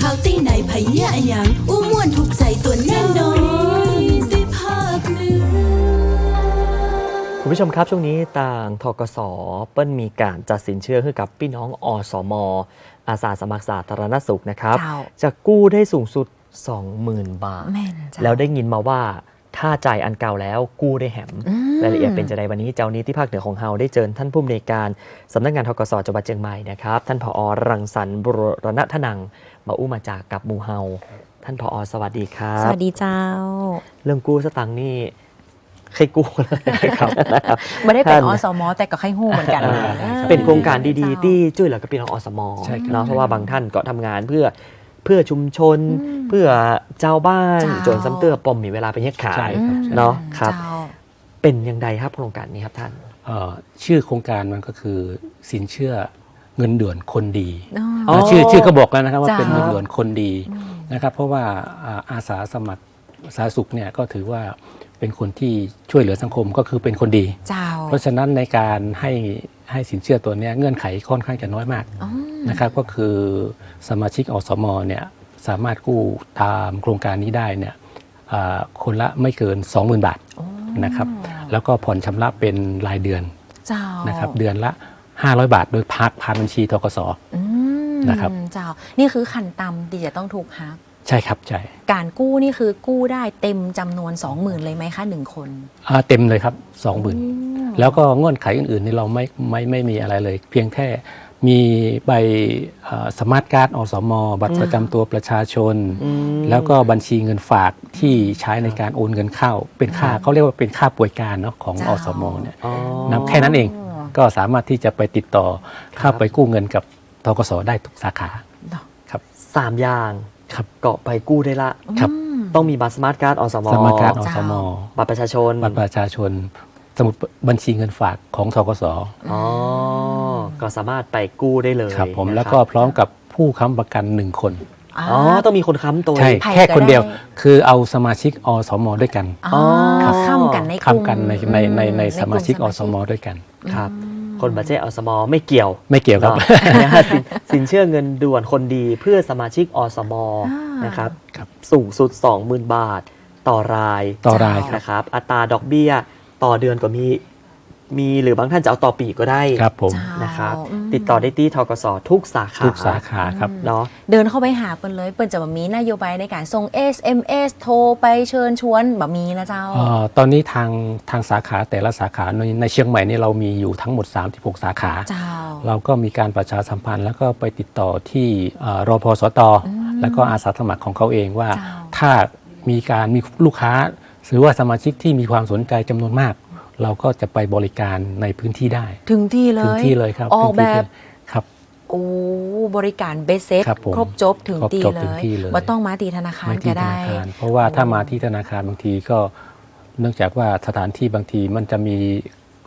ข่าวตีไหนไผเหี้ยอะหยังอู้ม่วนถูกใจตัวแน่นอนได้ภาคเหนือคุณผู้ชมครับช่วงนี้ต่างทกสเปิ้ลมีการจัดสินเชื่อให้กับพี่น้องอสม อาสาสมัครสาธารณสุขนะครับเจ้าจะกู้ได้สูงสุด 20,000 บาทแม่นจ้ะแล้วได้ยินมาว่าถ้าจ่ายอันเก่าแล้วกู้ได้แหมอืมรายละเอียดเป็นจะไดวันนี้เจ้านี้ที่ภาคเหนือของเฮาได้เจอท่านผู้อำนวยการสำนักงานทกสจังหวัดเชียงใหม่นะครับ ท่านผอรังสรรค์บุรณทนัง มาอู้มาจากกับหมูเฮาท่านผอสวัสดีครัสบวัสดีเจ้า เรื่องกู้สตังค์นี่ใครกู้เลยครับไม่ได้เป็นท่านอสม แต่ก็ไข้หู้เหมือนกันอ่าอ่าเป็นโครงการดีๆเจ้าที่ช่วยเหลือกับพี่น้องอสมใช่ครับเนาะเพราะว่าบางท่านก็ทำงานเพื่อเพื่อชุมชนอืมเพื่อเจ้าบ้านเจ้าจนซ้ำเตื้อปมมีเวลาไปเฮ็ดขายใช่ครับใช่เนาะครับเจ้าเป็นยังไงครับโครงการนี้ครับท่านเอ่อชื่อโครงการมันก็คือสินเชื่อ เงินด่วนคนดีอ๋อนะชื่อชื่อก็บอกแล้วนะครับว่าจ้าเป็นเงินด่วนคนดีอืมนะครับ เพราะว่าอ่าอาสาสมัครสาธารณสุขเนี่ยก็ถือว่าเป็นคนที่ช่วยเหลือสังคมก็คือเป็นคนดีเจ้าเพราะฉะนั้นในการให้ให้สินเชื่อตัวเนี้ยเงื่อนไขค่อนข้างจะน้อยมากอ๋อนะครับก็คือสมาชิกอสมเนี่ยสามารถกู้ตามโครงการนี้ได้เนี่ยอ่าคนละไม่เกิน 20,000 บาทโอ้นะครับแล้วก็ผ่อนชำระเป็นรายเดือนเจ้านะครับเดือนละ 500 บาท โดยพักผ่านบัญชีทกส อืมนะครับ เจ้า นี่คือขันต่ำที่จะต้องถูกหัก ใช่ครับใช่การกู้นี่คือกู้ได้เต็มจำนวน 20,000 เลยไหมคะหนึ่งคนอ่าเต็มเลยครับอืม20,000 แล้วก็เงื่อนไขอื่นๆนี่เราไม่ไม่ไม่มีอะไรเลย เพียงแค่มีใบสมาร์ทการ์ดอสม บัตรประจำตัวประชาชน อืม แล้วก็บัญชีเงินฝากที่ใช้ในการโอนเงินเข้า เป็นค่าเขาเรียกว่าเป็นค่าป่วยการเนาะของอสมเนี่ยอ๋อนะแค่นั้นเอง ก็สามารถที่จะไปติดต่อเข้าไปกู้เงินกับทกสได้ทุกสาขาเนาะครับสามอย่างครับเกาะไปกู้ได้ละครับอืมต้องมีบัตรสมาร์ทการ์ดอสมสมาร์ทการ์ดอเจ้าสมบัตรประชาชนบัตรประชาชน สมุดบัญชีเงินฝากของทกสอ๋อก็สามารถไปกู้ได้เลยครับผมนะแล้วก็พร้อมกับผู้ค้ำประกันหนึ่งคนอ๋อ ต้องมีคนค้ำตัวใช่ใครแค่ก็คนเดียวได้คือเอาสมาชิกอสมด้วยกันอ๋อครับข้ามกันในกลุ่มค้ำกันในในในในสมาชิกอสมมด้วยกัน ครับ คนบัตรเจอสมไม่เกี่ยวไม่เกี่ยวครับเนาะนะฮะสินสินเชื่อเงินด่วนคนดีเพื่อสมาชิกอสมอ่านนะครับครับ สูงสุด 20,000 บาท ต่อรายต่อรายครับ นะครับ อัตราดอกเบี้ย ต่อเดือนก็มี มีหรือบางท่านจะเอาต่อปีก็ได้ครับผมเจ้านะครับอืม ติดต่อได้ที่ทกสทุกสาขาทุกสาขาครับ เนาะ เดินเข้าไปหาเปิ้นเลย เปิ้นจะแบบมีนโยบายในการส่ง SMS โทรไปเชิญชวนแบบมีนะเจ้า เอ่อตอนนี้ทางทางสาขาแต่ละสาขาในในเชียงใหม่นี่เรามีอยู่ทั้งหมด 36 สาขา เจ้า เราก็มีการประชาสัมพันธ์ แล้วก็ไปติดต่อที่เอ่อรพสต อืมแล้วก็อาสาสมัครของเขาเองว่าเจ้า ถ้ามีการมีลูกค้า หรือว่าสมาชิกที่มีความสนใจจำนวนมาก เราก็จะไปบริการในพื้นที่ได้ ถึงที่เลยถึงที่เลยครับออกถึงที่แบบครับโอ้บริการเบสเซตครับผมครบจบถึงครบตีจบเลถึงยที่เลยว่าต้องมาตีธนาคารไม่ก็ที่ธได้นาคารเพราะว่าถ้ามาที่ธนาคารบางทีก็เนื่องจากว่าสถานที่บางทีมันจะมี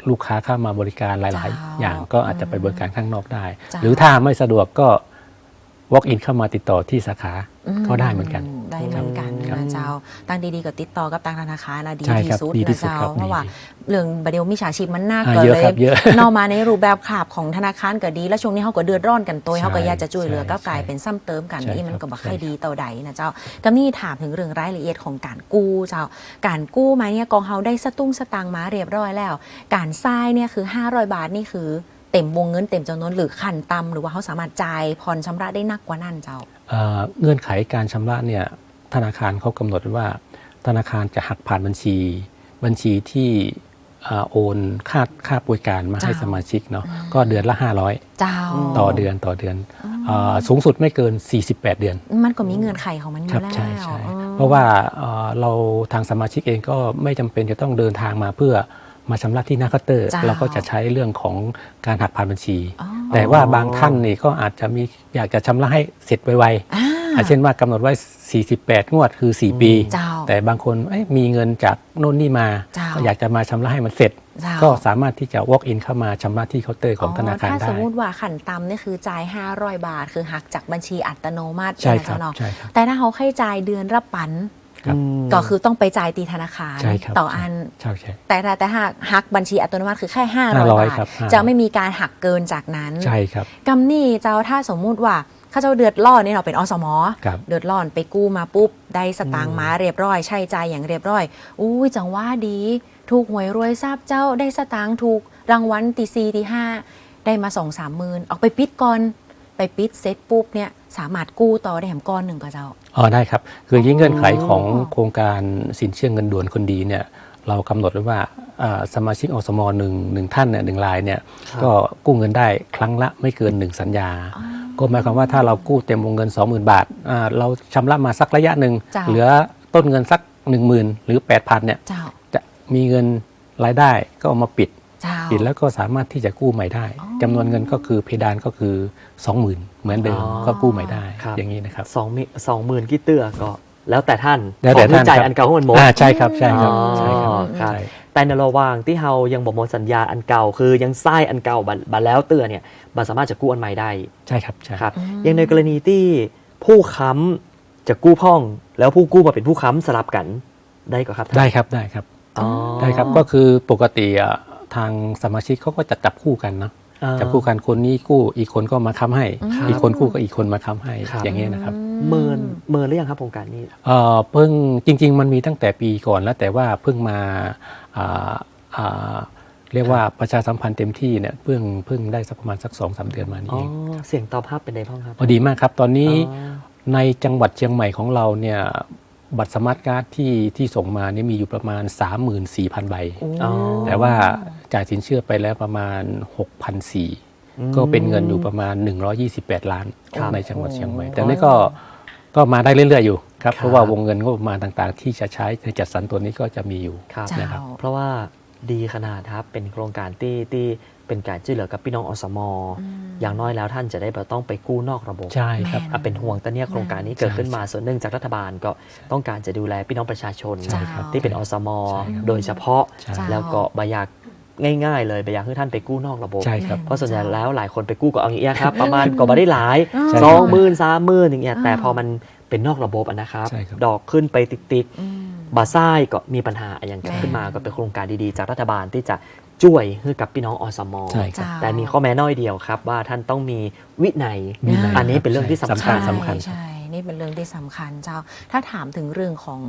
ลูกค้าเข้ามาบริการหลายเจ้าๆอย่างก็อาจจะไปบริการข้างนอกได้เจ้าหรือถ้าไม่สะดวกก็ walk in เข้ามาติดต่อที่สาขาอืม ก็ได้เหมือนกัน ได้เหมือนกันครับนะเจ้า ตั้งดีๆก็ติดต่อกับทางธนาคารนะดีใช่ที่ครับสุดดีที่นะสุดเจ้าครับเพราะว่าดีเรื่องบดเดียวมิจฉาชีพมันน่าอ่าเกินเยอะเลยครับเยอะนอกมาในรูปแบบขาบของธนาคารก็ดี แล้วช่วงนี้เขาก็เดือดร้อนกันตัวใช่เขาก็อยากจะช่วยเหลือใช่ก็กลายใช่เป็นซ้ำเติมกันใช่นี่มันครับก็บอกใช่ให้ดีต่อใดนะเจ้าก็นี่ถามถึงเรื่องรายละเอียดของการกู้เจ้า การกู้มาเนี่ยกองเฮาได้สตุ้งสตางค์มาเรียบร้อยแล้ว การทรายเนี่ยคือ 500 บาทนี่คือเต็มวงเงินเต็มจำนวนหรือขั้นต่ำหรือว่าเขาสามารถจ่ายผ่อนชำระได้นักกว่านั่นเจ้า เอ่อเงื่อนไขการชำระเนี่ยธนาคารเขากำหนดไว้ว่า ธนาคารจะหักผ่านบัญชี บัญชีที่เอ่อโอนค่าค่าบริการมาให้เจ้าสมาชิกเนาะก็เดือนละ 500เจ้าต่อเดือนต่อเดือนเอ่อสูงสุดไม่เกิน 48 เดือน มันก็มีเงื่อนไขของมันอครัยู่บแล้วใช่ใช่อืมเพราะว่าเอ่อเราทางสมาชิกเองก็ไม่จำเป็นจะต้องเดินทางมาเพื่อ มาชำระที่หน้าเคาน์เตอร์จ้าเราก็จะใช้เรื่องของการหักผ่านบัญชีอ๋อแต่ว่าบางท่านนี่ก็อาจจะมีอยากจะชำระให้เสร็จไวๆอ่าอะเช่นว่ากำหนดไว้ 48 งวดคือ 4 ปีเจ้าแต่บางคนเอ้ยมีเงินจากโน่นนี่มาเจ้าก็อยากจะมาชำระให้มันเสร็จเจ้าก็สามารถที่จะ walk in เข้ามาชำระที่เคาน์เตอร์ของธนาคารถ้าได้สมมุติว่าขันต่ำนี่คือจ่าย 500 บาท คือหักจากบัญชีอัตโนมัติใช่ไหมครับเจ้าเนาะใช่ครับแต่ถ้าเขาให้จ่ายเดือนละปัน ครับมก็คือต้องไปจ่ายตีธนาคารใช่ครับ ต่ออัน ใช่ใช่ แต่ถ้าแต่หากหักบัญชีอัตโนมัติคือแค่ 500 500บาท ครับ500 จะไม่มีการหักเกินจากนั้นใช่ครับ กำนี่เจ้าถ้าสมมุติว่าขเขาเจ้าเดือดร้อนนี่เราเป็นอสมครับ เดือดร้อนไปกู้มาปุ๊บ ได้สตางค์มาเรียบร้อย ใช้ใจายอย่างเรียบร้อย อุ้ยจังว่าดี ถูกหวยรวยทราบเจ้าได้สตางค์ถูกรางวัลตีซีตีห้าได้มาสองสามหมื่นออกไปปิดก่อน ไปปิดเสร็จปุ๊บเนี่ย สามารถกู้ต่อได้แถมก้อนหนึ่งก็เจ้า อ๋อได้ครับ คือยิ่งเงื่อนไขของอ๋อโครงการสินเชื่อเงินด่วนคนดีเนี่ยเรากำหนดไว้ว่าอ่าสมาชิกอสมหนึ่งหนึ่งท่านเนี่ยหนึ่งรายเนี่ยครับก็กู้เงินได้ครั้งละไม่เกินหนึ่งสัญญา ก็หมายความว่าถ้าเรากู้เต็มวงเงิน 20,000 บาทอ่าเราชำระมาสักระยะหนึ่งจ้ะเหลือต้นเงินสัก 10,000 หรือ 8,000เนี่ยเจ้าจะมีเงินรายได้ก็เอามาปิดเจ้า ปิดแล้วก็สามารถที่จะกู้ใหม่ได้อ๋อจำนวนเงินก็คือเพดานก็คือ 20,000 เหมือนเดิมอ๋อก็กู้ใหม่ได้ครับอย่างนี้นะครับสองมิสองหมื่นกี่เตื้อก็แล้วแต่ท่านแล้วแต่ขอที่ท่านจ่ายครับอันเก่าให้มันหมดอ่าใช่ครับใช่ครับอ๋อใช่ครับครับใช่แต่ในระหว่างที่เฮายังบอกหมดสัญญาอันเก่า คือยังไส้อันเก่าบัดบัดแล้วเตื้อเนี่ยบัดสามารถจะกู้อันใหม่ได้ใช่ครับใช่ครับอย่างในกรณีที่ผู้ค้ำจะกู้พ่อง แล้วผู้กู้มาเป็นผู้ค้ำสลับกันได้ก็ครับท่านได้ครับได้ครับอ๋อได้ครับก็คือปกติอะ ทางสมาชิกเขาก็จะจับคู่กันเนาะอ่าจับคู่กันคนนี้กู้อีกคนก็มาค้ำให้ครับอีกคนกู้ก็อีกคนมาค้ำให้ครับอย่างเงี้ยนะครับเมินเมินหรือยังครับโครงการนี้เอ่อเพิ่งจริง ๆ มันมีตั้งแต่ปีก่อนแล้วแต่ว่าเพิ่งมาอ่าอ่าเรียกว่าประชาสัมพันธ์เต็มที่เนี่ยเพิ่งเพิ่งได้สักประมาณสักสองสามเดือนมานี้อ๋อเองเสียงตอบรับเป็นไงบ้างครับพอดีมากครับ ตอนนี้อ๋อในจังหวัดเชียงใหม่ของเราเนี่ย บัตรสมาร์ทการ์ดที่ที่ส่งมานี่มีอยู่ประมาณ 34,000 ใบอ๋อแต่ว่าจ่ายสินเชื่อไปแล้วประมาณ 6,400อืมก็เป็นเงินอยู่ประมาณ 128 ล้านครับในจังหวัดเชียงใหม่โอ้แต่นี่ก็ก็มาได้เรื่อย ๆ อยู่ครับครับเพราะว่าวงเงินงบประมาณต่างๆ ที่จะใช้ในจัดสรรตัวนี้ก็จะมีอยู่ครับเจ้านะครับเพราะว่า ดีขนาดครับ เป็นโครงการที่ที่เป็นการช่วยเหลือกับพี่น้องอสมอย่างน้อยแล้วท่านจะได้แบบต้องไปกู้นอกระบบใช่ครับอะเป็นห่วงแต่เนี่ยโครงการนี้เกิดขึ้นมาส่วนหนึ่งจากรัฐบาลก็ต้องการจะดูแลพี่น้องประชาชนใช่ครับที่เป็นอสมใช่ครับโดยเฉพาะใช่จ้าแล้วก็บอยากง่ายๆเลยบอยากให้ท่านไปกู้นอกระบบใช่ครับเพราะส่วนใหญ่แล้วหลายคนไปกู้ก็เอาอย่างเงี้ยครับ ประมาณก็มาได้หลายใช่สองหมื่นสามหมื่นอย่างเงี้ยอ่าแต่พอมันเป็นนอกระบบอะนะครับใช่ครับ ดอกขึ้นไปติ๊กอืมๆ บาซ่ายก็มีปัญหาอย่างแม่ขึ้นมาก็เป็นโครงการดีๆ จากรัฐบาลที่จะช่วยให้กับพี่น้องอสมใช่ครับเจ้าแต่มีข้อแม้น้อยเดียวครับ ว่าท่านต้องมีวินัยวินัยอันนี้เป็นเรื่องที่สำคัญสำคัญใช่นี่เป็นเรื่องที่สำคัญเจ้า ถ้าถามถึงเรื่องของ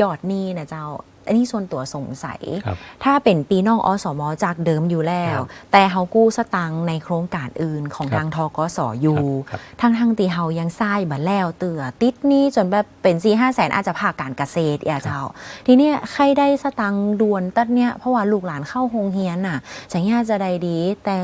ยอดหนี้นะเจ้า อันนี้ส่วนตัวสงสัย ครับถ้าเป็นปีน้องอสมจากเดิมอยู่แล้ว ครับแต่เฮากู้สตังค์ในโครงการอื่นของครับทางทกสอยู่ ครับทั้งทั้งๆตีเฮายังทรายบัแล้วเตือติดหนี้จนแบบเป็นสี่ห้าแสนอาจจะผ่าการเกษตรอะเจ้า ทีเนี้ยใครได้สตังค์ด่วนตัดเนี้ยเพราะว่าลูกหลานเข้าโรงเรียนน่ะสัญญาจะได้ดี แต่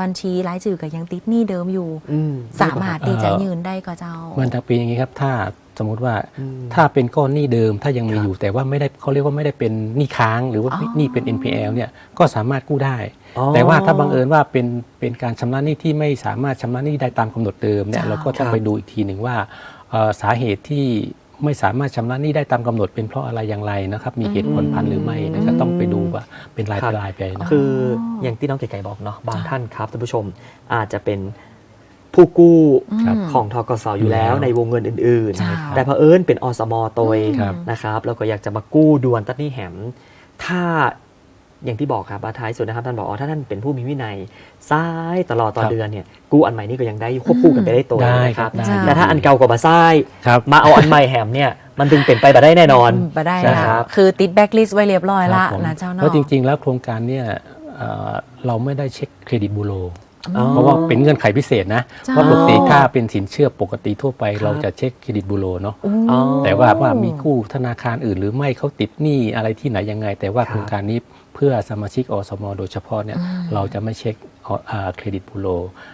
บัญชีรายชื่อก็ยังติดหนี้เดิมอยู่ อืมสามารถที่จะยืนได้ก็เจ้า มันจะเป็นอย่างนี้ครับ ถ้า สมมุติว่าอืมถ้าเป็นก้อนหนี้เดิมถ้ายังมีครับอยู่แต่ว่าไม่ได้เขาเรียกว่าไม่ได้เป็นหนี้ค้าง หรือว่าอ๋อหนี้เป็น NPL เนี่ยก็สามารถกู้ได้อ๋อแต่ว่าถ้าบังเอิญว่าเป็นเป็นการชำระหนี้ที่ไม่สามารถชำระหนี้ได้ตามกำหนดเดิมเนี่ยจ้าเราก็ต้องครับไปดูอีกทีหนึ่งว่าเอ่อสาเหตุที่ไม่สามารถชำระหนี้ได้ตามกำหนดเป็นเพราะอะไรอย่างไรนะครับ มีเหตุผลพันหรือไม่นะครับต้องไปดูว่าเป็นรายครับรายไปนะคืออย่างที่น้องไก่ๆบอกเนาะบางท่านครับท่านผู้ชมอาจจะเป็น ผู้กู้ครับของทกสอยู่แล้วอยู่แล้วในวงเงินอื่นใช่ๆแต่เผอิญเป็นอสมโตยครับนะครับแล้วก็อยากจะมากู้ด่วนตัดหนี้แหม ถ้าอย่างที่บอกครับว่าท้ายสุดนะครับท่านบอกอ๋อถ้าท่านเป็นผู้มีวินัยซ้ายตลอดต่อครับเดือนเนี่ยกู้อันใหม่นี่ก็ยังได้ควบคู่กันไปได้ตัวได้นะคครัรับบได้แต่ถ้าอันเก่ากว่ามาซ้ายครับมาเอาอันใหม่แหมเนี่ยมันถึงเป็นไปแบบได้แน่นอนไปได้ใช่นะครับบคือติดแบ็กลิสต์ไว้เรียบร้อยละครับผมนะเจ้าเพเนาะราะจริง ๆ แล้วโครงการเนี่ยเอ่อเราไม่ได้เช็คเครดิตบูโรอ๋อ เพราะว่าเป็นเงื่อนไขพิเศษนะจ้าเพราะปกติถ้าเป็นสินเชื่อปกติทั่วไปครับเราจะเช็คเครดิตบูโรเนาะโอ้อ๋อแต่ว่าว่ามีกู้ธนาคารอื่น หรือไม่เขาติดหนี้อะไรที่ไหนยังไง แต่ว่าครับโครงการนี้เพื่อสมาชิกอสม โดยเฉพาะเนี่ยอืมเราจะไม่เช็คอ่าเครดิตบูโร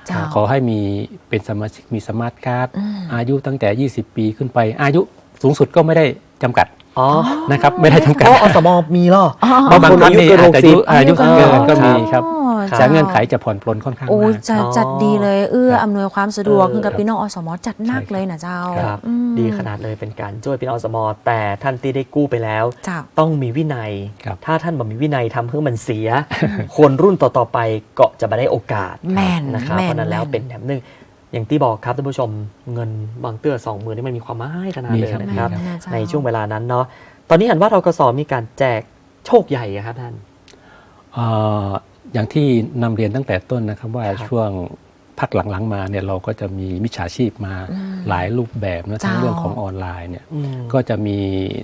จ้าขอให้มีเป็นสมาชิกมีสมาร์ทการ์ดอืมอายุตั้งแต่ 20 ปีขึ้นไป อายุสูงสุดก็ไม่ได้จำกัดอ๋อนะครับไม่ได้จำกัดอ๋ออสมมีเหรออ๋อเพราะบางท่านนี่คนอายุอาจเกินจะอายุ60อายุเกินก็มีครับ อ๋อครับจากเงื่อนไขจะผ่อนปลนค่อนข้างโอ้มาก จะอ๋อจัดดีเลย เอื้อครับอำนวยความสะดวกเออให้กับพี่น้องอสมจัดหนักใช่ครับเลยนะเจ้าครับ อืมดีขนาดเลยเป็นการช่วยพี่น้องอสมแต่ท่านที่ได้กู้ไปแล้ว เจ้า ต้องมีวินัย ครับ ถ้าท่านบ่มีวินัยทำเพื่อมันเสีย คนรุ่นต่อ ๆ ไปก็จะมาได้โอกาสแม่นนะครับแม่นเพราะฉะนั้นแล้วแม่น เป็นแถมหนึ่งอย่างที่บอกครับท่านผู้ชมเงินบางเตื้อสองหมื่นนี่มันมีความหมายขนาดมีเลยครับ นะครับ แม่นนะเจ้า ในช่วงเวลานั้นเนาะตอนนี้เห็นว่าทกสมีการแจกโชคใหญ่อะครับท่าน เอ่อ อย่างที่นำเรียนตั้งแต่ต้นนะครับว่าครับช่วงพักหลังๆมาเนี่ยเราก็จะมีมิจฉาชีพมาอืมหลายรูปแบบนะทั้งเจ้าเรื่องของออนไลน์เนี่ยอืมก็จะมี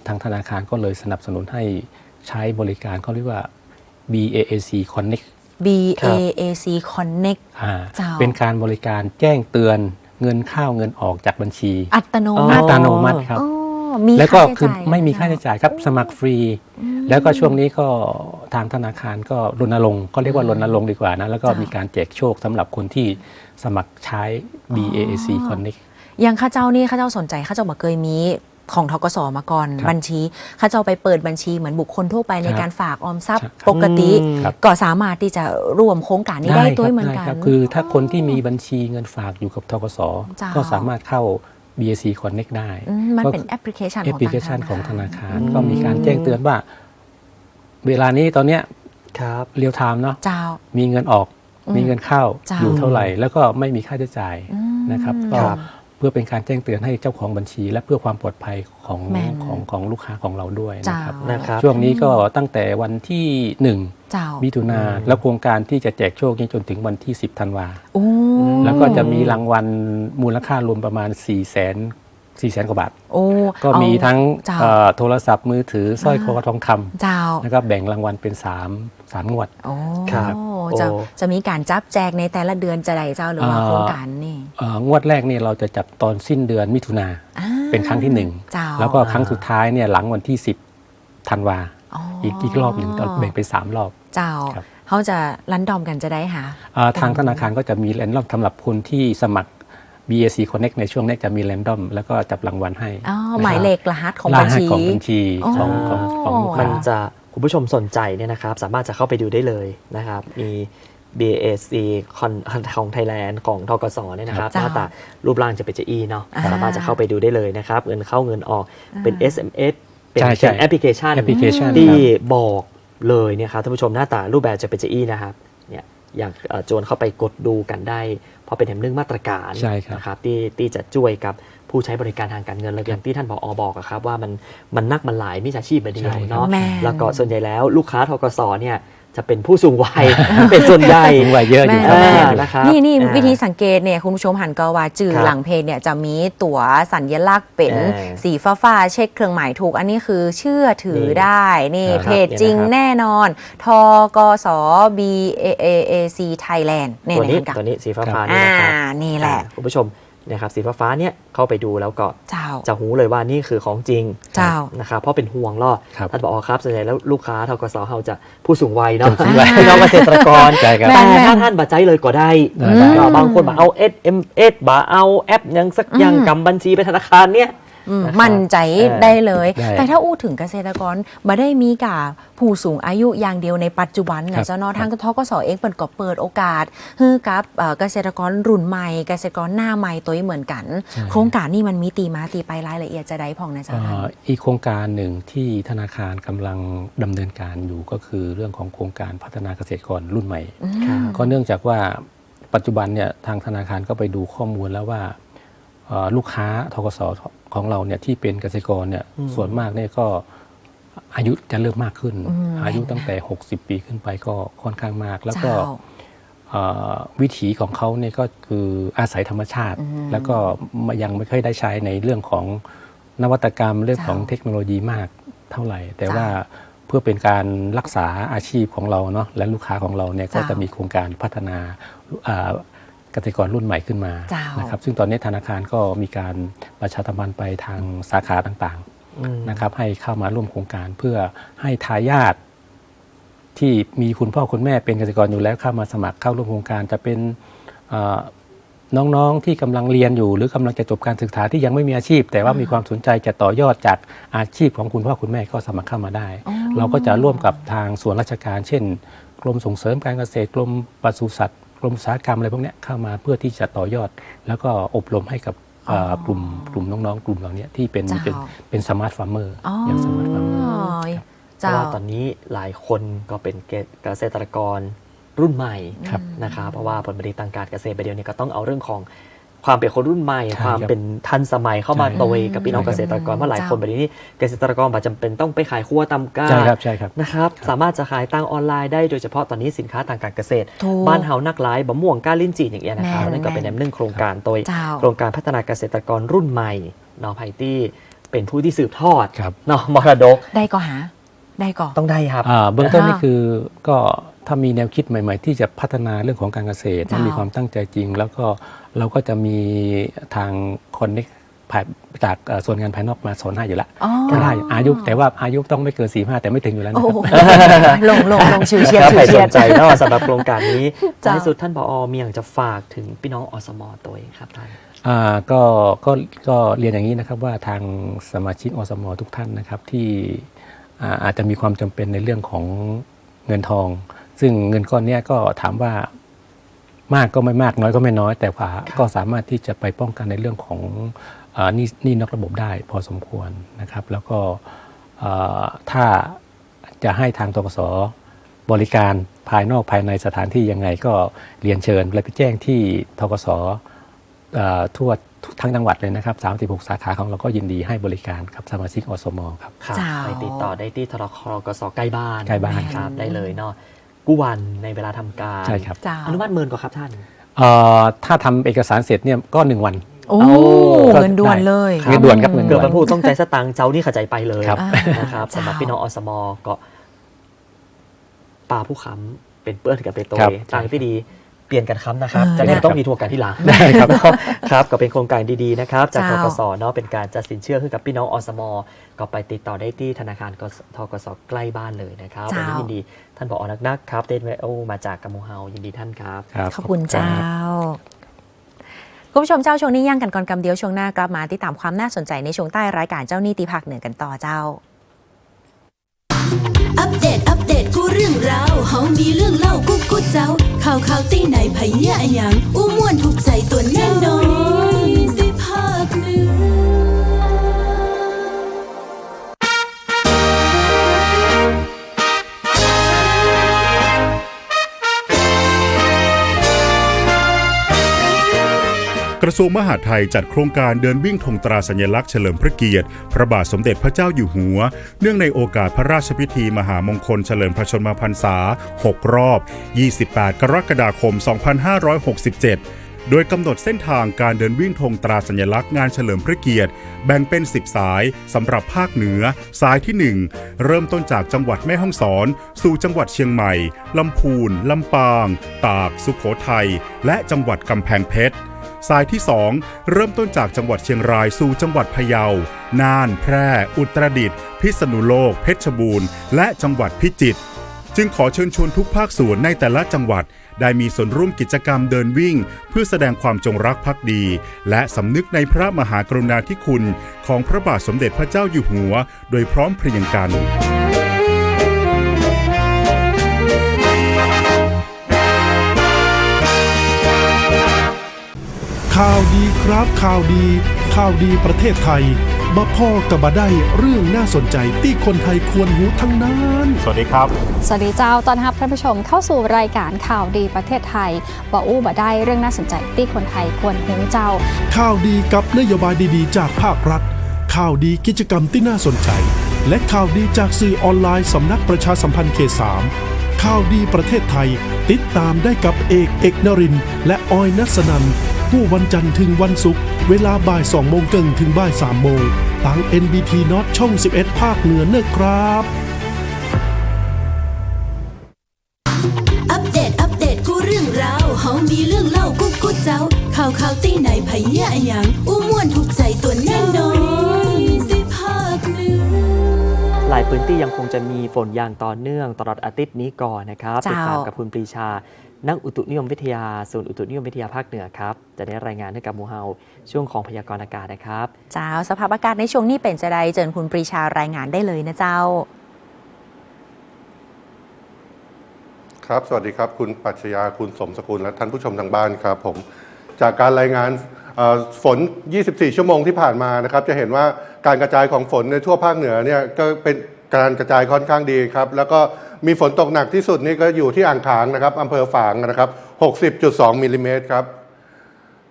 ทางธนาคารก็เลยสนับสนุนให้ใช้บริการเขาเรียกว่า BAAC Connect B ครั A บ A C Connect อ่าเจ้าเป็นการบริการแจ้งเตือนเงินเข้าเงินออกจากบัญชี อัตโนอ๋อมัอัติตโนมัติครับอ๋อมีแล้วก็ค่าใช้คือจ่ายไม่มีค่าใช้จ่ายครับสมัครฟรี แล้วก็ช่วงนี้ก็ ทางธนาคารก็รณรงค์ก็เรียกว่ารณรงค์ดีกว่านะ แล้วก็มีการแจกโชคสำหรับคนที่สมัครใช้ BAAC Connect ยังข้าเจ้านี่ข้าเจ้าสนใจข้าเจ้ามาเคยมีของทกสมาก่อนครับบัญชีข้าเจ้าไปเปิดบัญชีเหมือนบุคคลทั่วไปในครับการฝากออมทรัพย์ครับปกติ อืมครับ ก็สามารถที่จะร่วมโครงการนี้ได้ด้วยเหมือนกันได้ครับคือถ้าคนที่มีบัญชีเงินฝากอยู่กับทกสเจ้า ก็สามารถเข้า BAC Connect ได้ อืมมันก็เป็นแอปพลิเคชันแอขปองพลิเคชันของธนาคารอืมก็มีการแจ้งเตือนว่า เวลานี้ตอนเนี้ยครับเรียวไทม์เนาะเจ้า มีเงินออกอืมมีเงินเข้าเจ้าอยู่เท่าไหร่ แล้วก็ไม่มีค่าใช้จ่ายอืมนะครับก็ครับ เพื่อเป็นการแจ้งเตือนให้เจ้าของบัญชี และเพื่อความปลอดภัยของแม่น ของของลูกค้าของเราด้วยเจ้านะครับ นะครับ ช่วงนี้ก็ตั้งแต่วันที่หนึ่งเจ้ามิถุนาอืม แล้วโครงการที่จะแจกโชคนี้จนถึงวันที่ 10 ธันวา โอ้ แล้วก็จะมีรางวัลมูลค่ารวมประมาณ 4 0 0 0 0 0 4แสนกว่าบาท โอ้ก็มีเอาทั้งเจ้า เอ่อโทรศัพท์มือถือสร้อยคอทองคำเจ้าแล้วก็แบ่งรางวัลเป็น3 3งวด โอ้ครับจะโอ้ จะมีการจับแจกในแต่ละเดือนจะได้เจ้าหรือว่าเอ่อโครงการนี่เอ่องวดแรกเนี่ยเราจะจับตอนสิ้นเดือนมิถุนาอ่าเป็นครั้งที่หนึ่งเจ้าแล้วก็ครั้งสุดท้ายเนี่ยหลังวันที่ 10ธันวาอ๋ออีกอีกรอบหนึ่งก็แบ่งเป็น3รอบ เจ้าครับ เขาจะรันดอมกันจะได้หา อ่าทางธนาคารก็จะมีแรนดอมสำหรับคนที่สมัคร BAC Connect ในช่วงนี้จะมีแรนดอมแล้วก็จับรางวัลให้อ๋อนะครับหมายเลขรหัสของรบัญหัสชีของบัญชีอ๋อของของของลูกมัค้านจะคุณผู้ชมสนใจเนี่ยนะครับ สามารถจะเข้าไปดูได้เลยนะครับ มี BAC ของของไทยแลนด์ของทกสเนี่ยนะครับหเจ้าน้าตารูปร่างจะเป็นจะอีเนาะอ่าสามารถจะเข้าไปดูได้เลยนะครับ เงินเข้าเงินออกเป็นอ่า SMS เป็นใช่ใช่เป็นแอปพลิเคชันแอปพลิเคชันที่ครับบอกเลยเนี่ยครับท่านผู้ชมหน้าตารูปแบบจะเป็นจะอีนะครับเนี่ยอยากเอ่อโจนเข้าไปกดดูกันได้เพราะเป็นแถมเรื่องมาตรการใช่ครับ นะครับที่ที่จะช่วยกับผู้ใช้บริการทางการเงินแล้วอย่างที่ท่านผอบอกอะครับว่ามันมันนักมันหลายมิจฉาชีพมาเดียวเนาะแม่น แล้วก็ส่วนใหญ่แล้วลูกค้าทกสเนี่ย จะเป็นผู้สูงวัย เป็นส่วนใหญ่สูงวัยเยอะอยู่ครับแม่อ่านะครับ นี่นี่อ่าวิธีสังเกตเนี่ยคุณผู้ชมหันก็ว่าจือครับหลังเพจเนี่ยจะมีตั๋วสัญลักษณ์เป็นเออสีฟ้าฟ้าๆเช็คเครื่องหมายถูก อันนี้คือเชื่อถือนี่ได้นี่ครับเพจจริงเนี่ยนะครับ แน่นอน ทกส B A A A C Thailand เนี่ยตัวนี้เห็นกันตัวนี้สีฟ้าครับฟ้านี่อ่านะครับ นี่แหละ อ่าคุณผู้ชม นะครับสีฟ้าฟ้าๆเนี่ยเข้าไปดูแล้วก็เจ้าจะหูเลยว่านี่คือของจริงเจ้านะครับเพราะเป็นห่วงล่อครับท่านบอกครับส่วนใหญ่แล้วลูกค้าทกสเราจะผู้สูงวัยเนาะผู้สูงวัยพี่น้องเกษตรกรใช่ครับแม่แต่นถ้าท่านบัใจเลยก็ได้ได้ได้ก็บางคนบอกเอา SMS บ่าเอาแอปยังสักอย่างอืมกำบัญชีไปธนาคารเนี่ย อืมนะครับมั่นใจเออได้เลย ได้ แต่ถ้าอู้ถึงเกษตรกรมาได้มีกับผู้สูงอายุอย่างเดียวในปัจจุบันครันะบเจ้าเนอทางทกสเองเปิดก็เปิดโอกาสให้กับเอ่อเกษตรกรรุ่นใหม่ เกษตรกรหน้าใหม่ตัวเหมือนกัน ใช่ โครงการนี้มันมีตีมาตีไปรายละเอียดจะได้พองนะเจ้าเอ่ท่านออีกโครงการหนึ่งที่ธนาคารกำลังดำเนินการอยู่ก็คือเรื่องของโครงการพัฒนาเกษตรกรรุ่นใหม่ครับก็เนื่องจากว่าปัจจุบันเนี่ยทางธนาคารก็ไปดูข้อมูลแล้วว่าเอ่อลูกค้าทกส ของเราเนี่ยที่เป็นเกษตรกรเนี่ยอืมส่วนมากเนี่ยก็อายุจะเริ่มมากขึ้นอืมอายุตั้งแต่ 60 ปีขึ้นไปก็ค่อนข้างมาก แล้วก็เจ้าเอ่อวิถีของเขาเนี่ยก็คืออาศัยธรรมชาติอืมแล้วก็ยังไม่ค่อยได้ใช้ในเรื่องของนวัตกรรมเรื่องของเจ้าเทคโนโลยีมากเท่าไหร่ แต่เจ้าว่าเพื่อเป็นการรักษาอาชีพของเราเนาะและลูกค้าของเราเนี่ยก็เจ้าจะมีโครงการพัฒนาอ่า เกษตรกรรุ่นใหม่ขึ้นมาเจ้าน นะครับซึ่งตอนนี้ธนาคารก็มีการประชาสัมพันธ์ไปทางสาขาต่างอืม ๆนะครับให้เข้ามาร่วมโครงการเพื่อให้ทายาทที่มีคุณพ่อคุณแม่เป็นเกษตรกรอยู่แล้วเข้ามาสมัครเข้าร่วมโครงการจะเป็นเอ่อน้องๆที่กำลังเรียนอยู่ หรือกำลังจะจบการศึกษาที่ยังไม่มีอาชีพ แต่ว่ามีความสนใจจะต่อยอดจากอาชีพของคุณพ่อคุณแม่ก็สมัครเข้ามาได้อ๋อเราก็จะร่วมกับทางส่วนราชการ เช่น กรมส่งเสริมการเกษตรกรมปศุสัตว์ กรมอุตสาหกรรมอะไรพวกเนี้ยเข้ามาเพื่อที่จะต่อยอด แล้วก็อบรมให้กับเอ่ออ๋อกลุ่มกลุ่มน้องๆ กลุ่มเหล่านี้ที่เป็นเจ้าเป็นเป็นสมาร์ทฟาร์มเมอร์อ๋ออย่างสมาร์ทฟาร์มเมอร์เพราะเจ้าว่าตอนนี้หลายคนก็เป็นเกษตรกรรุ่นใหม่ครับนะครับเพราะว่าผลผลิตทางการเกษตรไปเดียวเนี่ยก็ต้องเอาเรื่องของ ความเป็นคนรุ่นใหม่ ใช่ความครับเป็นทันสมัยเข้ามาใช่โตยกับพี่น้องใช่เกครับ ษตรกรเพราะหลายคนเจ้าแบบนี้นี่เกษตรกรอาจจำเป็นต้องไปขายขั้วตำก้าใช่ครับใช่ครับ นะครับ สามารถจะขายตั้งออนไลน์ได้โดยเฉพาะตอนนี้สินค้าทางการเกษตร ถูกบ้านเฮานักหลายบะม่วงก้าลิ้นจีอย่างเงี้ยนะครับแม่นนั่นก็เป็นแม่นแนวหนึ่งโครงการโดยเจ้า โครงการพัฒนาเกษตรกรรุ่นใหม่นอไพตี้เป็นผู้ที่สืบทอดครับ เนาะมรดก ได้ก็หา ได้ก็ต้องได้ครับ อ่าเบื้องต้นอ่านี่นี่คือก็ถ้ามีแนวคิดใหม่ ๆ ที่จะพัฒนาเรื่องของการเกษตรเจ้าให้มีความตั้งใจจริง แล้วก็เราก็จะมีทางคนที่ผ่านจากเอ่อส่วนงานภายนอกมาสอนให้อยู่แล้วอ๋อ ก็ได้อายุแต่ว่าอายุต้องไม่เกิน4ีห้าแต่ไม่ถึงอยู่แล้วนะโอ้คโหรับลงลงลงชิวเชียคดรับชิใครวเชีสยด นใจเนาะสำหรับโครงการนี้เจ้าท้ายสุดท่านผอมีอย่างจะฝากถึงพี่น้องอสมตัวเองครับท่าน อ่าก็ก็ก็เรียนอย่างนี้นะครับว่าทางสมาชิกอสมทุกท่านนะครับที่ อ่าอาจจะมีความจำเป็นในเรื่องของเงินทอง ซึ่งเงินก้อนเนี้ยก็ถามว่ามากก็ไม่มากน้อยก็ไม่น้อย แต่ว่าก็สามารถที่จะไปป้องกันในเรื่องของอาหนี้หนี้นอกระบบได้พอสมควรนะครับ แล้วก็อ่าถ้าจะให้ทางตกสบริการภายนอกภายในสถานที่ยังไงก็เรียนเชิญและไปแจ้งที่ทกสเอ่อทั่ว ทั้งจังหวัดเลยนะครับ36 สาขาของเราก็ยินดีให้บริการกับสมาชิกอสมครับ ครับเจ้าไปติดต่อได้ที่ทรคกสใกล้บ้านใกล้บ้าน ครับ ได้เลยเนาะกู้วันในเวลาทำการใช่ครับเจ้าอนุมัติเมินก่อนครับท่าน เอ่อถ้าทำเอกสารเสร็จเนี่ยก็ 1 วัน โอ้โอ้เงินด่วนเลยเงินด่วนครับเงินเกิดมันพูดต้องใจสตังค์เจ้านี่ขจายไปเลยครับ นะครับเจ้าสำหรับพี่น้องอสมก็ปลาผู้ค้ำเป็นเปื้อนกับเป็นตัวครับตังค์ที่ดี เปลี่ยนกันค้ำนะครับเออจะได้ได้ไม่ต้องมีทัวร์การที่หลังได้ครับครับก็เป็นโครงการดีๆนะครับ จากทเจ้ากสเนาะเป็นการจัดสินเชื่อให้กับพี่น้องอสม ก็ไปติดต่อได้ที่ธนาคารกสทกสใกล้บ้านเลยนะครับเจ้าวันนี้ยินดีท่านผอนักนักๆครับเดนเวโอมาจากกัมมูเฮายินดีท่านครับครับขอบคุณเจ้าคุณผู้ชมเจ้าช่วงนี้ย่างกันก่อนกำเดียวช่วงหน้ากลับมาติดตามความน่าสนใจในช่วงใต้รายการเจ้านี่ตีภาคเหนือกันต่อเจ้า อัปเดต อัปเดต กูเรื่องราวเฮามีเรื่องเล่ากูกูเจ้า ข่าวข่าวตีไหนไผเนี่ยอะหยังอู้ม่วนถูกใจตัวแน่ ทรวงมหาดไทยจัดโครงการเดินวิ่งธงตราสัญลักษณ์เฉลิมพระเกียรติ พระบาทสมเด็จพระเจ้าอยู่หัว เนื่องในโอกาสพระราชพิธีมหามงคลเฉลิมพระชนมพรรษา 6 รอบ 28 กรกฎาคม 2567โดยกำหนดเส้นทางการเดินวิ่งธงตราสัญลักษณ์งานเฉลิมพระเกียรติ แบ่งเป็น 10 สายสำหรับภาคเหนือ สายที่ 1 เริ่มต้นจากจังหวัดแม่ฮ่องสอน สู่จังหวัดเชียงใหม่ลำพูนลำปาง ตาก สุขโขทัยและจังหวัดกำแพงเพชร สายที่ 2 เริ่มต้นจากจังหวัดเชียงรายสู่จังหวัดพะเยา น่าน แพร่ อุตรดิตถ์ พิษณุโลก เพชรบูรณ์ และจังหวัดพิจิตร จึงขอเชิญชวนทุกภาคส่วนในแต่ละจังหวัด ได้มีส่วนร่วมกิจกรรมเดินวิ่ง เพื่อแสดงความจงรักภักดี และสำนึกในพระมหากรุณาธิคุณ ของพระบาทสมเด็จพระเจ้าอยู่หัว โดยพร้อมเพรียงกัน ข่าวดีครับข่าวดี ข่าวดีประเทศไทยมาพ่อกับมาได้เรื่องน่าสนใจที่คนไทยควรรู้ทั้งนั้น สวัสดีเจ้าตอนรับท่านผู้ชมเข้าสู่รายการข่าวดีประเทศไทยบออู้บ่ได้เรื่องน่าสนใจที่คนไทยควรรู้เจ้า ข่าวดีกับนโยบายดีๆ จากภาครัฐ ข่าวดีกิจกรรมที่น่าสนใจ และข่าวดีจากสื่อออนไลน์สำนักประชาสัมพันธ์เขตสามข่าวดีประเทศไทย ติดตามได้กับเอกเอกนรินทร์และออยนัสนัน ผู้วันจันทร์ถึงวันศุกร์เวลาบ่าย2โมงเกิงถึงบ่าย3โมงทาง NBT น็อตช่อง 11 ภาคเหนือเนอะครับ อัปเดต อัปเดต กูเรื่องราวเฮามีเรื่องเล่ากูกูเจ้า ข่าวข่าวตีไหนไผเหี้ยอะหยังอู้ม่วนถูกใจตัวแน่นอนได้ภาคเหนือ หลายพื้นที่ยังคงจะมีฝนอย่างต่อเนื่องตลอดอาทิตย์นี้ก่อนนะครับเจ้าติดตามกับคุณปรีชา นักอุตุนิยมวิทยาศูนย์อุตุนิยมวิทยาภาคเหนือครับ จะได้รายงานให้กับหมูเฮาช่วงของพยากรณ์อากาศนะครับ เจ้าสภาพอากาศในช่วงนี้เป็นจะใดเจิญคุณปรีชารายงานได้เลยนะเจ้า ครับ สวัสดีครับ คุณปรัชญาคุณสมสกุลและท่านผู้ชมทางบ้านครับผมจากการรายงานเอ่อฝน 24 ชั่วโมงที่ผ่านมานะครับ จะเห็นว่าการกระจายของฝนในทั่วภาคเหนือเนี่ยก็เป็น การกระจายค่อนข้างดีครับ แล้วก็มีฝนตกหนักที่สุดนี่ก็อยู่ที่อ่างขางนะครับอำเภอฝางนะครับ 60.2มิลลิเมตรครับ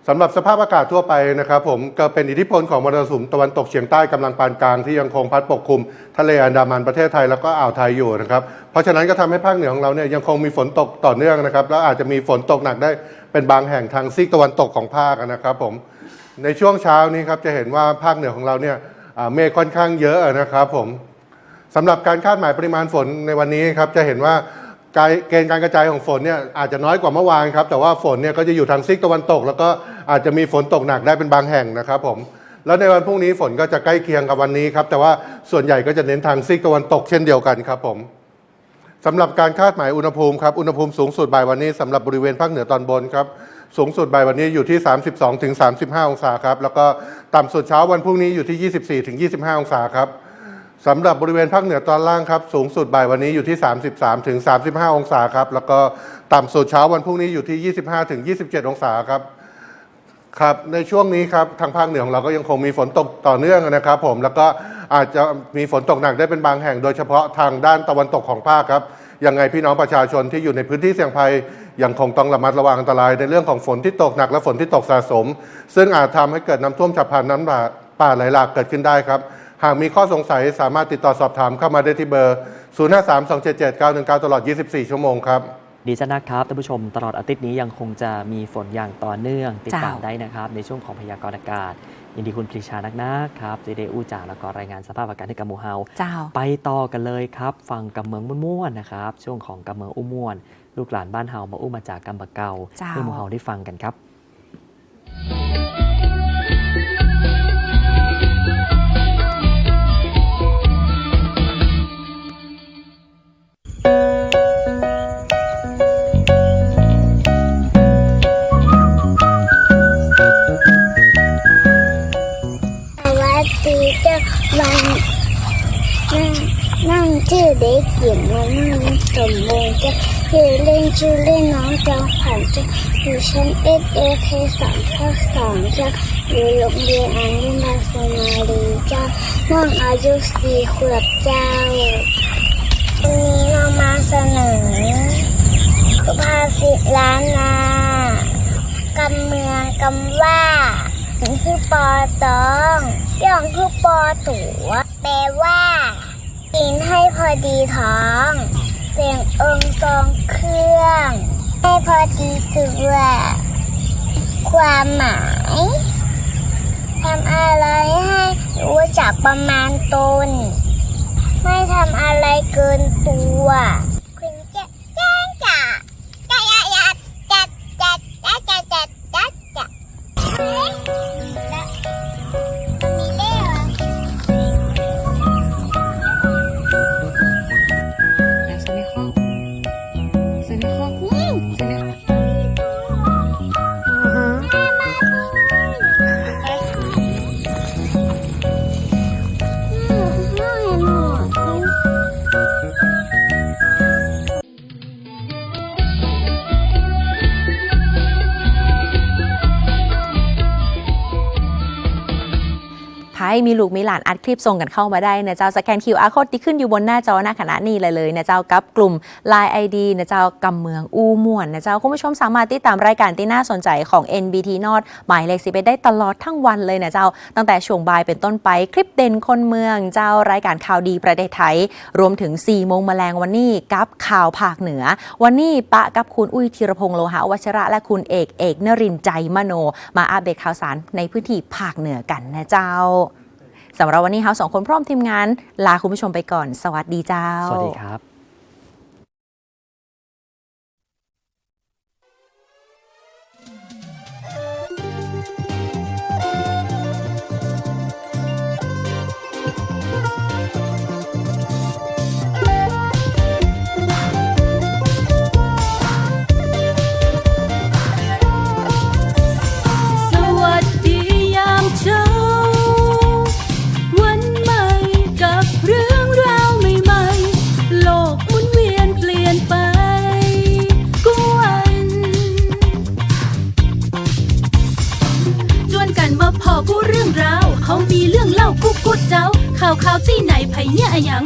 สำหรับสภาพอากาศทั่วไปนะครับผมก็เป็นอิทธิพลของมรสุมตะวันตกเฉียงใต้กำลังปานกลางที่ยังคงพัดปกคลุม ทะเลอันดามันประเทศไทยแล้วก็อ่าวไทยอยู่นะครับเพราะฉะนั้นก็ทำให้ภาคเหนือของเราเนี่ยยังคงมีฝนตกต่อเนื่องนะครับแล้วอาจจะมีฝนตกหนักได้เป็นบางแห่งทางซีกตะวันตกของภาคนะครับผมในช่วงเช้านี้ครับจะเห็นว่าภาคเหนือของเราเนี่ยเมฆค่อนข้างเยอะนะครับผม สำหรับการคาดหมายปริมาณฝนในวันนี้ครับจะเห็นว่าเกณฑ์การกระจายของฝนเนี่ยอาจจะน้อยกว่าเมื่อวานครับแต่ว่าฝนเนี่ยก็จะอยู่ทางซีกตะวันตก แล้วก็อาจจะมีฝนตกหนักได้เป็นบางแห่งนะครับผมแล้วในวันพรุ่งนี้ฝนก็จะใกล้เคียงกับวันนี้ครับแต่ว่าส่วนใหญ่ก็จะเน้นทางซีกตะวันตกเช่นเดียวกันครับผมสำหรับการคาดหมายอุณหภูมิครับอุณหภูมิสูงสุดบ่ายวันนี้สำหรับบริเวณภาคเหนือตอนบนครับสูงสุดบ่ายวันนี้อยู่ที่ 32ถึง35 องศาครับแล้วก็ต่ำสุดเช้าวันพรุ่งนี้อยู่ที่ 24-25 องศาครับ สำหรับบริเวณภาคเหนือตอนล่างครับ สูงสุดบ่ายวันนี้อยู่ที่ 33ถึง35 องศาครับ แล้วก็ต่ำสุดเช้าวันพรุ่งนี้อยู่ที่ 25ถึง27 องศาครับครับในช่วงนี้ครับทางภาคเหนือของเราก็ยังคงมีฝนตกต่อเนื่องนะครับ ผมแล้วก็อาจจะมีฝนตกหนักได้เป็นบางแห่ง โดยเฉพาะทางด้านตะวันตกของภาคครับยังไงพี่น้องประชาชนที่อยู่ในพื้นที่เสี่ยงภัยยังคงต้องระมัดระวังอันตราย ในเรื่องของฝนที่ตกหนักและฝนที่ตกสะสม ซึ่งอาจทำให้เกิดน้ำท่วมฉับพลันน้ำป่าไหลหลากเกิดขึ้นได้ครับ หากมีข้อสงสัยสามารถติดต่อสอบถามเข้ามาได้ที่เบอร์ 0532779919 ตลอด 24 ชั่วโมงครับดีจ้านะครับท่านผู้ชมตลอดอาทิตย์นี้ยังคงจะมีฝนอย่างต่อเนื่อง ติดตามเจ้าได้นะครับ ในช่วงของพยากรณ์อากาศ ยินดีคุณปรีชานักนะครับเจเดอูจ่าแล้วก็รายงานสภาพอากาศให้กับหมูเฮาเจ้าไปต่อกันเลยครับ ฟังกำเมืองม่วนๆนะครับ ช่วงของกำเมืองอุ้มม่วน ลูกหลานบ้านเฮามาอุ้มมาจากกำบะเกาเจ้าให้หมูเฮาได้ฟังกันครับส ชื่อเด็กหญิงมานั่งสมบูรณ์จ้าชื่อเล่นชื่อเล่นน้องจองขวัญจ้าอยู่ชั้นเอสเอเคสามทับสองจ้าอยู่โรงเรียนอานุมาสนาลีเจ้าน้องอายุสี่ขวบเจ้าวันนี้เรามาเสนอสุภาษิตล้านนากำเมืองกำว่าคือปอตองย่องคือปอตัวแปลว่า กินให้พอดีท้องเสียงองค์ทรงเครื่อง ให้พอดีตัวความหมายทำอะไรให้รู้จักประมาณตน ไม่ทำอะไรเกินตัว มีลูกมีหลานอัดคลิปส่งกันเข้ามาได้นะเจ้าสแกน QR code ที่ขึ้นอยู่บนหน้าจอหน้าขณะนี้เลยเลยนะเจ้ากับกลุ่ม Line ID นะเจ้ากำเมืองอูม่วนนะเจ้าคุณผู้ชมสามารถติดตามรายการที่น่าสนใจของ NBT นอดหมายเลขสิได้ตลอดทั้งวันเลยนะเจ้า ตั้งแต่ช่วงบ่ายเป็นต้นไปคลิปเด่นคนเมืองเจ้ารายการข่าวดีประเทศไทย รวมถึง4โมงแมลงวันนี้กับข่าวภาคเหนือ วันนี้ปะกับคุณอุ้ยธีรพงษ์โลหะวัชระและคุณเอกเอกนรินใจมโน มาอัปเดตข่าวสารในพื้นที่ภาคเหนือกันนะเจ้า สำหรับวันนี้เฮาสองคนพร้อมทีมงาน ลาคุณผู้ชมไปก่อน สวัสดีเจ้า สวัสดีครับ Nhẹ 呀